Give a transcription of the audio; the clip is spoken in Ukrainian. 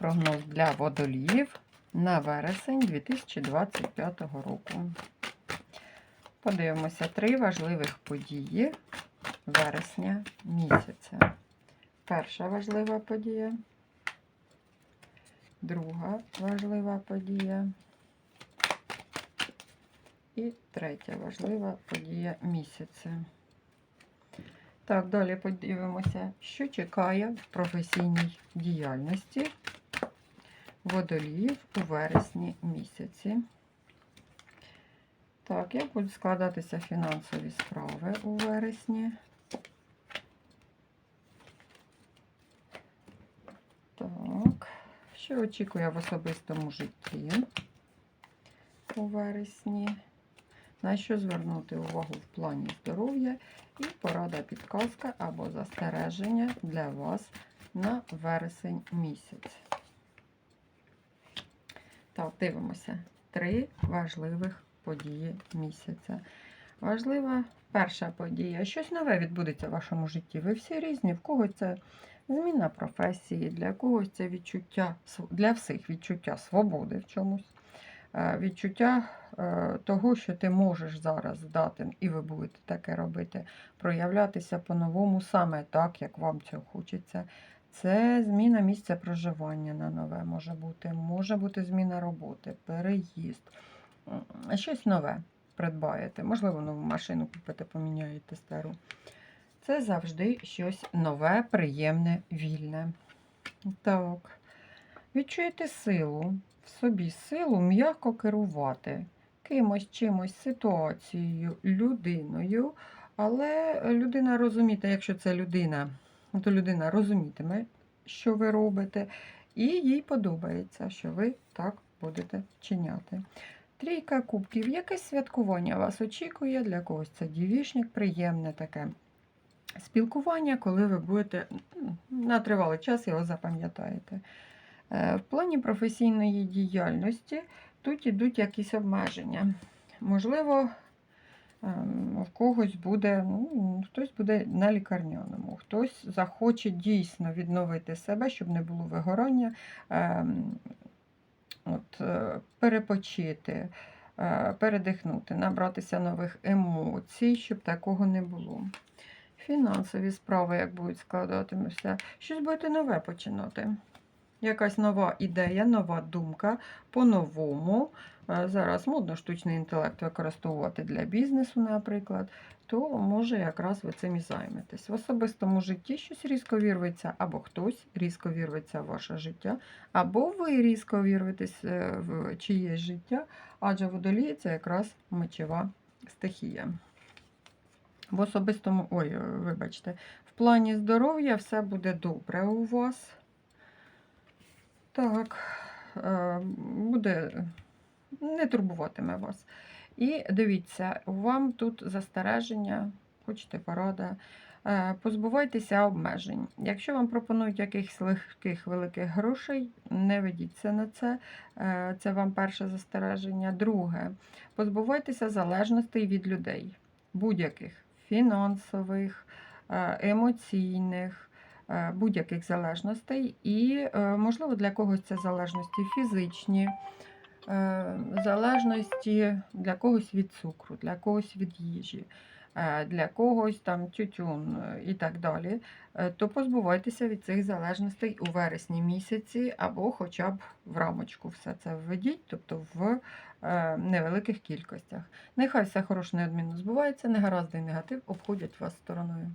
Прогноз для водоліїв на вересень 2025 року. Подивимося три важливих події вересня місяця. Перша важлива подія, друга важлива подія і третя важлива подія місяця. Так, далі подивимося, що чекає в професійній діяльності водоліїв у вересні місяці. Так, як будуть складатися фінансові справи у вересні? Так, що очікує в особистому житті у вересні? На що звернути увагу в плані здоров'я і порада підказка або застереження для вас на вересень місяць. Так, дивимося. Три важливих події місяця. Важлива перша подія. Щось нове відбудеться в вашому житті. Ви всі різні, в когось це зміна професії, для когось це відчуття, для всіх відчуття свободи в чомусь. Е, Відчуття е, того, що ти можеш зараз дати, і ви будете таке робити, проявлятися по-новому саме так, як вам цього хочеться. Це зміна місця проживання на нове може бути, може бути зміна роботи, переїзд, щось нове придбаєте. Можливо, нову машину купите, поміняєте стару. Це завжди щось нове, приємне, вільне. Так. Відчуєте силу в собі, силу м'яко керувати кимось, чимось, ситуацією, людиною. Але людина розуміє, якщо це людина, то людина розумітиме, що ви робите, і їй подобається, що ви так будете вчиняти. Трійка кубків. Якесь святкування вас очікує, для когось це дівішник, приємне таке спілкування, коли ви будете на тривалий час його запам'ятаєте. Е, В плані професійної діяльності тут ідуть якісь обмеження. Можливо, в когось буде, ну, хтось буде на лікарняному, хтось захоче дійсно відновити себе, щоб не було вигорання, ем, от, е, перепочити, е, передихнути, набратися нових емоцій, щоб такого не було. Фінансові справи, як будуть складатимуться, щось будете нове починати. Якась нова ідея, нова думка по-новому. Е, Зараз модно штучний інтелект використовувати для бізнесу, наприклад, то може якраз ви цим і займетесь. В особистому житті щось різко вірветься, або хтось різко вірветься в ваше життя, або ви різко вірветесь е, в чиєсь життя, адже водолій це якраз мечова стихія. В особистому, ой, е, вибачте, в плані здоров'я все буде добре у вас. Так, е, буде, не турбуватиме вас. І дивіться, вам тут застереження, хочете порада. е, Позбувайтеся обмежень. Якщо вам пропонують якихось легких великих грошей, не ведіться на це. Е, Це вам перше застереження. Друге, позбувайтеся залежностей від людей, будь-яких фінансових, емоційних будь-яких залежностей, і, е, можливо, для когось це залежності фізичні, е, залежності для когось від цукру, для когось від їжі, е, для когось там тютюн е, і так далі, Е, то позбувайтеся від цих залежностей у вересні місяці, або хоча б в рамочку все це введіть, тобто в е, невеликих кількостях. Нехай все хороше неодмінно збувається, негаразди і негатив обходять вас стороною.